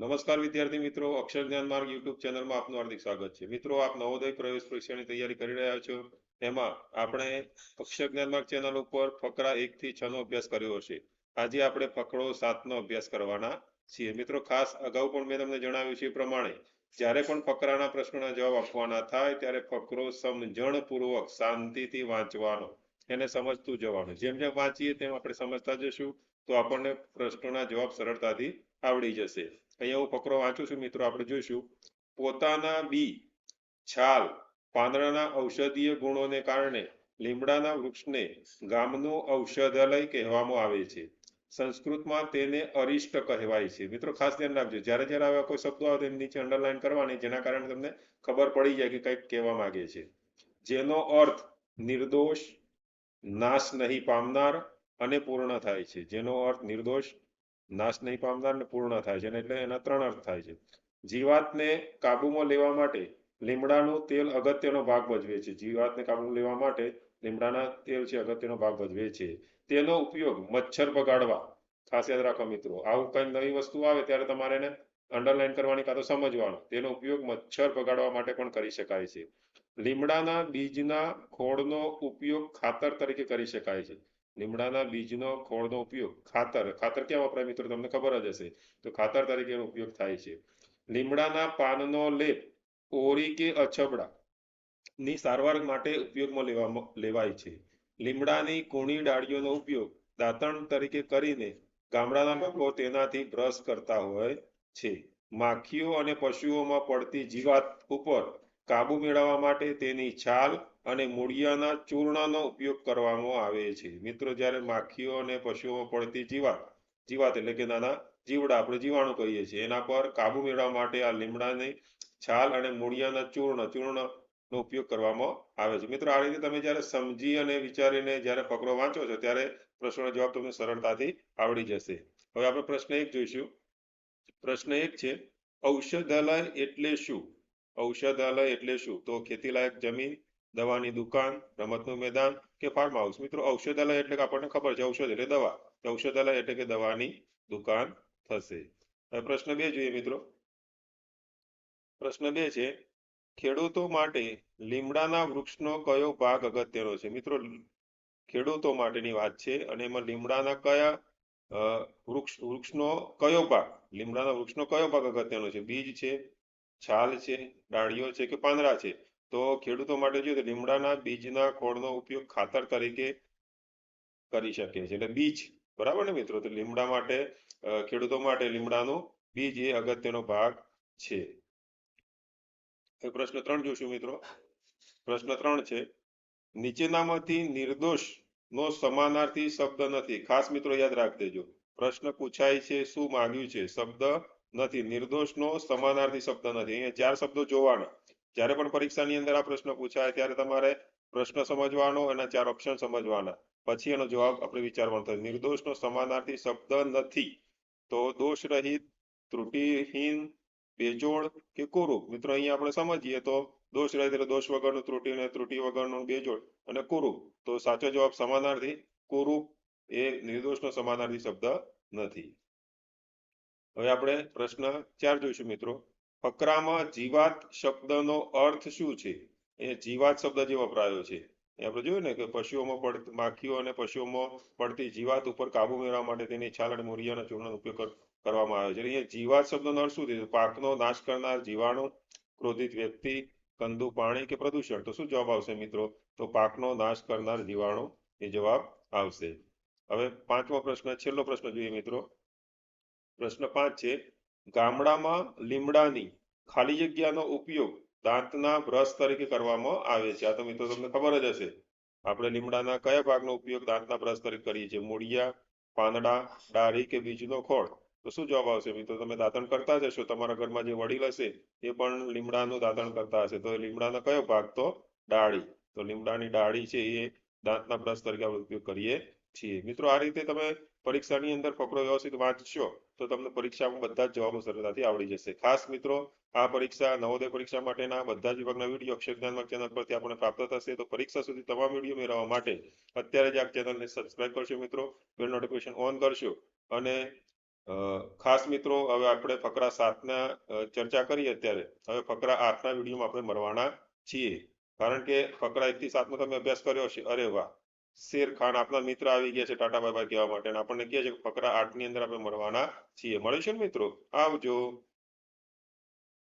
નમસ્કાર વિદ્યાર્થી મિત્રો, અક્ષર જ્ઞાન માર્ગ યુટ્યુબ ચેનલમાં આપનું હાર્દિક સ્વાગત છે. મિત્રો, આપ નવોદય પ્રવેશ પરીક્ષાની તૈયારી કરી રહ્યા છો. એમાં આપણે અક્ષર જ્ઞાન માર્ગ ચેનલ ઉપર ફકરા એક થી છ નો અભ્યાસ કર્યો હશે. આજે આપણે ફકરો સાત નો અભ્યાસ કરવાના છીએ. મિત્રો, ખાસ અગાઉ પણ મેં તમને જણાવ્યું છે પ્રમાણે, જ્યારે પણ ફકરાના પ્રશ્નોના જવાબ આપવાના થાય, ત્યારે ફકરો સમજણપૂર્વક શાંતિથી વાંચવાનો, એને સમજતું જવાનું. જેમ જેમ વાંચીએ તેમ આપણે સમજતા જશું, તો આપણને પ્રશ્નોના જવાબ સરળતાથી આવડી જશે. અહીંયા હું ફકરો વાંચું છું મિત્રો, આપણે જોઈશું. પોતાના બી, છાલ, પાંદડાના ઔષધીય ગુણોને કારણે લીમડાના વૃક્ષને ગામનું ઔષધાલય કહેવામાં આવે છે. સંસ્કૃતમાં તેને અરિષ્ટ કહેવાય છે. મિત્રો, ખાસ ધ્યાન રાખજો. જ્યારે જ્યારે આવા કોઈ શબ્દો આવે તેની નીચે અંડરલાઈન કરવાની, જેના કારણે તમને ખબર પડી જાય કે કંઈક કહેવા માંગે છે. જેનો અર્થ નિર્દોષ, નાશ નહીં પામનાર અને પૂર્ણ થાય છે. જેનો અર્થ નિર્દોષ નાશ નહીં પામનાર ને પૂર્ણ થાય છે એટલે એના ત્રણ અર્થ થાય છે. જીવાતને કાબુમાં લેવા માટે લીમડાનું તેલ અગત્યનો ભાગ ભજવે છે. જીવાતને કાબુમાં લેવા માટે લીમડાના તેલ છે અગત્યનો ભાગ ભજવે છે. તેનો ઉપયોગ મચ્છર ભગાડવા ખાસ યાદ રાખો મિત્રો, આવું કઈ નવી વસ્તુ આવે ત્યારે તમારે એને અંડરલાઈન કરવાની કાં તો સમજવાનો. તેનો ઉપયોગ મચ્છર ભગાડવા માટે પણ કરી શકાય છે. લીમડાના બીજના ખોળનો ઉપયોગ ખાતર તરીકે કરી શકાય છે. લીમડાના બીજનો ખોળનો ઉપયોગ ખાતર ખાતર ક્યાં વપરાય મિત્રો? તમને ખબર જ હશે. તો ખાતર તરીકે ઉપયોગ થાય છે. લીમડાના પાનનો લેપ, ઓરી કે અછબડા ની સારવાર માટે ઉપયોગમાં લેવામાં, લેવાય છે. લીમડાની કૂણી ડાળીઓનો ઉપયોગ દાંતણ તરીકે કરીને ગામડાના લોકો તેનાથી બ્રશ કરતા હોય છે. માખીઓ અને પશુઓમાં પડતી જીવાત ઉપર કાબુ મેળવવા માટે તેની છાલ અને મૂળિયાના ચૂર્ણનો ઉપયોગ કરવામાં આવે છે. મિત્રો, જ્યારે માખીઓ અને પશુઓમાં પડતી જીવાત જીવાત એટલે કે નાના જીવડા આપણે જીવાણુ કહીએ છીએ, એના પર કાબુ મેળવવા માટે આ લીમડાની છાલ અને મૂળિયાના ચૂર્ણ, ચૂર્ણનો ઉપયોગ કરવામાં આવે છે. મિત્રો, આ રીતે તમે જ્યારે સમજી અને વિચારીને જ્યારે ફકરો વાંચો છો, ત્યારે પ્રશ્નનો જવાબ તમને સરળતાથી આવડી જશે. હવે આપણે પ્રશ્ન એક જોઈશું. પ્રશ્ન એક છે, ઔષધાલય એટલે શું? ઔષધાલય એટલે શું? તો ખેતીલાયક જમીન, દવાની દુકાન, રમતનું મેદાન કે ફાર્મ હાઉસ મિત્રો, ઔષધાલય એટલે કે આપણને ખબર છે, ઔષધ એટલે દવા. ઔષધાલય એટલે કે દવાની દુકાન થશે. હવે પ્રશ્ન બે જોઈએ મિત્રો. પ્રશ્ન બે છે, ખેડૂતો માટે લીમડાના વૃક્ષનો કયો ભાગ અગત્યનો છે? મિત્રો, ખેડૂતો માટેની વાત છે અને એમાં લીમડાના કયા વૃક્ષ, વૃક્ષનો કયો ભાગ? લીમડાના વૃક્ષનો કયો ભાગ અગત્યનો છે? બીજ છે છાલ છે, ડાળીઓ છે કે પાંદડા છે? તો ખેડૂતો માટે જોઈએ તો લીમડાના બીજના ખોળનો ઉપયોગ ખાતર તરીકે કરી શકે છે. એટલે બીજ, બરાબર ને મિત્રો? તો લીમડા માટે ખેડૂતો માટે લીમડાનું બીજ એ અગત્યનો ભાગ છે. પ્રશ્ન ત્રણ જોશું મિત્રો. પ્રશ્ન ત્રણ છે, નીચેનામાંથી નિર્દોષ નો સમાનાર્થી શબ્દ નથી. ખાસ મિત્રો યાદ રાખ દેજો પ્રશ્ન પૂછાય છે, શું માંગ્યું છે? શબ્દ નથી, નિર્દોષનો સમાનાર્થી શબ્દ નથી. અહીંયા ચાર શબ્દો જોવાના. જ્યારે પણ પરીક્ષાની અંદર આ પ્રશ્ન પૂછાય, ત્યારે તમારે પ્રશ્ન સમજવાનો અને ચાર ઓપ્શન સમજવાના. પછી એનો જવાબ આપણે વિચારવાનો થાય. નિર્દોષનો સમાનાર્થી શબ્દ નથી, તો દોષ રહિત ત્રુટિહીન, બેજોડ કે કુરૂપ મિત્રો, અહીંયા આપણે સમજીએ તો દોષ રહિત એટલે દોષ વગરનું ત્રુટિ અને ત્રુટિ વગરનું બેજોડ અને કુરૂપ તો સાચો જવાબ સમાનાર્થી કુરૂપ એ નિર્દોષનો સમાનાર્થી શબ્દ નથી. હવે આપણે પ્રશ્ન ચાર જોઈશું મિત્રો. ફકરામાં જીવાત શબ્દનો અર્થ શું છે? એ જીવાત શબ્દ જે વપરાયો છે, એ આપણે જોયું ને કે પશુઓમાં પડ, માખીઓ અને પશુઓમાં પડતી જીવાત ઉપર કાબુ મેળવવા માટે તેની છાલ અને મૂળિયાના ચૂર્ણનો ઉપયોગ કરવામાં આવે છે. અહીંયા જીવાત શબ્દનો અર્થ શું છે? પાકનો નાશ કરનાર જીવાણુ, ક્રોધિત વ્યક્તિ, ગંદુ પાણી કે પ્રદૂષણ. તો શું જવાબ આવશે મિત્રો? તો પાકનો નાશ કરનાર જીવાણુ એ જવાબ આવશે. હવે પાંચમો પ્રશ્ન, છેલ્લો પ્રશ્ન જોઈએ મિત્રો. પ્રશ્ન પાંચ છે, ગામડામાં લીમડાની ખાલી જગ્યાનો ઉપયોગ દાંતના બ્રશ તરીકે કરવામાં આવે છે. આ તો મિત્રો તમને ખબર જ હશે. આપણે લીમડાના કયા ભાગનો ઉપયોગ દાંતના બ્રશ તરીકે કરીએ છીએ? મૂળિયા, પાંદડા, ડાળી કે બીજનો ખોળ? તો શું જવાબ આવશે? મિત્રો, તમે દાંતણ કરતા જશો તમારા ઘરમાં જે વડીલ હશે, એ પણ લીમડાનું દાંતણ કરતા હશે. તો લીમડાનો કયો ભાગ? તો ડાળી. તો લીમડાની ડાળી છે એ દાંતના બ્રશ તરીકે આપણે ઉપયોગ કરીએ છીએ. મિત્રો, આ રીતે તમે પરીક્ષાની અંદર ફકરો વ્યવસ્થિત વાંચશો, તો તમને પરીક્ષામાં બધા જ જવાબો સરળતાથી આવડી જશે. ખાસ મિત્રો, આ પરીક્ષા, નવોદય પરીક્ષા માટેના બધા જ વિભાગના વીડિયો અક્ષર ચેનલ પરથી આપણને પ્રાપ્ત થશે. તો પરીક્ષા સુધી તમામ વીડિયો મેળવવા માટે અત્યારે જ આ ચેનલને સબસ્ક્રાઇબ કરશો મિત્રો બેલ નોટિફિકેશન ઓન કરશો. અને ખાસ મિત્રો, હવે આપણે ફકરા સાતના ચર્ચા કરીએ અત્યારે. હવે ફકરા આઠના વિડીયોમાં આપણે મળવાના છીએ. કારણ કે ફકરા એકથી સાતનો તમે અભ્યાસ કર્યો હશે. અરે વાહ! શેર ખાન આપણા મિત્ર આવી ગયા છે ટાટા બાય બાય કહેવા માટે. આપણને કહે છે ફકરા આઠની અંદર આપણે મળવાના છીએ. મળીશું ને મિત્રો? આવજો.